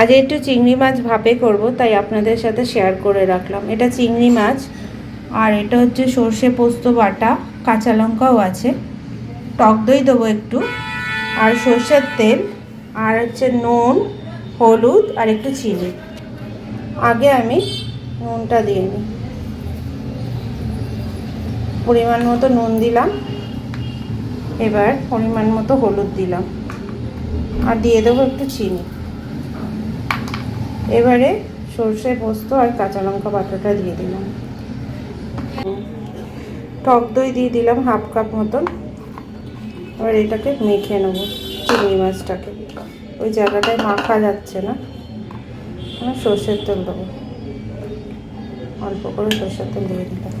আজ একটু চিংড়ি মাছ ভাপে করব, তাই আপনাদের সাথে শেয়ার করে রাখলাম। এটা চিংড়ি মাছ, আর এটা হচ্ছে সর্ষে পোস্ত বাটা, কাঁচা লঙ্কাও আছে। টক দই দেবো একটু, আর সর্ষের তেল, আর হচ্ছে নুন, হলুদ, আর একটু চিনি। আগে আমি নুনটা দিয়ে নিই। পরিমাণ মতো নুন দিলাম, এবার পরিমাণ মতো হলুদ দিলাম। আর দিয়ে দেবো একটু চিনি। এবারে সর্ষে, পোস্ত আর কাঁচা লঙ্কা বাটাটা দিয়ে দিলাম। টক দই দিয়ে দিলাম হাফ কাপ মতন। এবার এটাকে মেখে নেব, চিংড়ি মাছটাকে। ওই জায়গাটায় মাখা যাচ্ছে না। সর্ষের তেল দেবো। অল্প করে সর্ষের তেল দিয়ে দিলাম।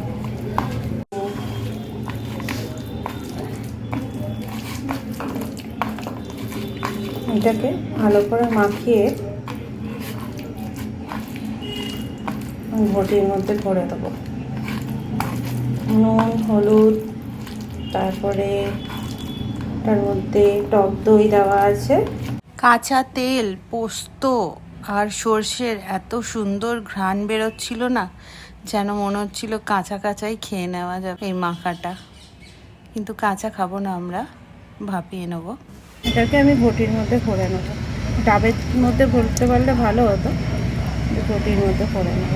এটাকে ভালো করে মাখিয়ে ঘটির মধ্যে ভরে দেবো। নুন হলুদ তারপরে তার মধ্যে টক দই দেওয়া আছে। কাঁচা তেল পোস্ত আর সর্ষের এত সুন্দর ঘ্রাণ বেরোচ্ছিল না যেন মনে হচ্ছিল কাঁচা কাঁচাই খেয়ে নেওয়া যাবে এই মাখাটা। কিন্তু কাঁচা খাব না আমরা ভাপিয়ে নেব। এটাকে আমি ঘটির মধ্যে ভরে নেব। ডাবের মধ্যে ভরতে পারলে ভালো হতো ঘটির মধ্যে ভরে নেব।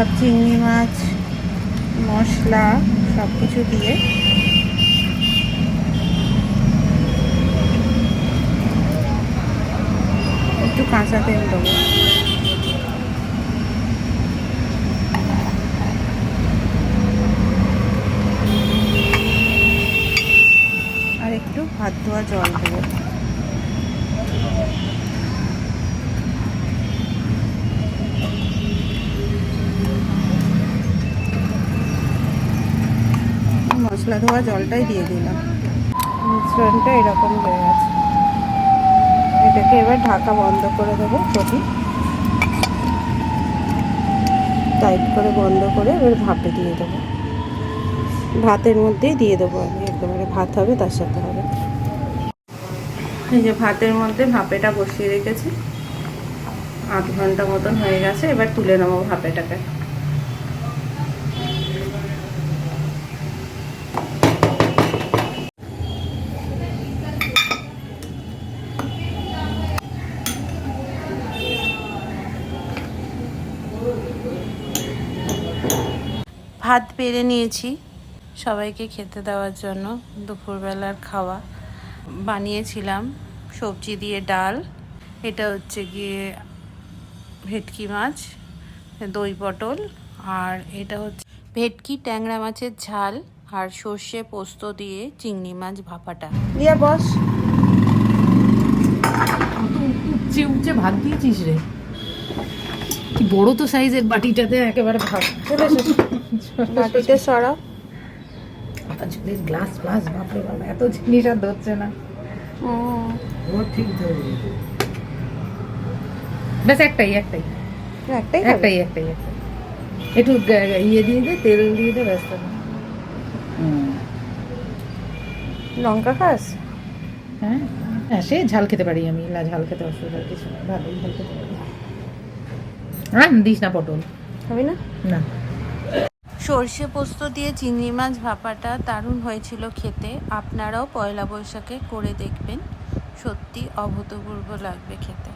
সব চিংড়ি মাছ, মশলা সব কিছু দিয়ে। একটু কাঁচা তেল দেবো। আর একটু ভাত ধোয়া জল দেবো। মশলা ধোয়া জলটাই দিয়ে দিলাম। মিশ্রণটা এরকম হয়ে গেছে। এটাকে এবার ঢাকা বন্ধ করে দেবো কপি টাইট করে বন্ধ করে এবার ভাপে দিয়ে দেবো। ভাতের মধ্যেই দিয়ে দেবো আমি। একেবারে ভাত হবে, তার সাথে হবে। এই যে ভাতের মধ্যে ভাপেটা বসিয়ে রেখেছি। আধ ঘণ্টা মতন হয়ে গেছে। এবার তুলে নেব ভাপেটাকে। ভাত পেরে নিয়েছি সবাইকে খেতে দেওয়ার জন্য দুপুরবেলার খাওয়া বানিয়েছিলাম সবজি দিয়ে ডাল এটা হচ্ছে গিয়ে ভেটকি মাছ দই পটল আর এটা হচ্ছে ভেটকি ট্যাংরা মাছের ঝাল আর সর্ষে পোস্ত দিয়ে চিংড়ি মাছ ভাপাটা দিয়ে বস উপচে উপচে ভাত দিয়েছিস রে কি বড় তো সাইজের বাটিটাতে একেবারে ভাত চলে বাটিতে সরাও। পাতা ঝুলের গ্লাস গ্লাস বাপরে বাবা এত জিনিস আর ধরছে না। ও। ব্যাস একটাই একটাই। একটাই একটাই একটাই একটু ইয়ে দিয়ে দে তেল দিয়ে দে ব্যস্ত লঙ্কা খাস? হ্যাঁ সে ঝাল খেতে পারি আমি। না ঝাল খেতে অসুবিধা কিছু ভালোই ঝাল খেতে পারি। হ্যাঁ দিস না পটল। খাবি না? না। সর্ষে পোস্ত দিয়ে চিংড়ি মাছ ভাপাটা দারুণ হয়েছিল খেতে। আপনারাও পয়লা বৈশাখে করে দেখবেন। সত্যি অভূতপূর্ব লাগবে খেতে।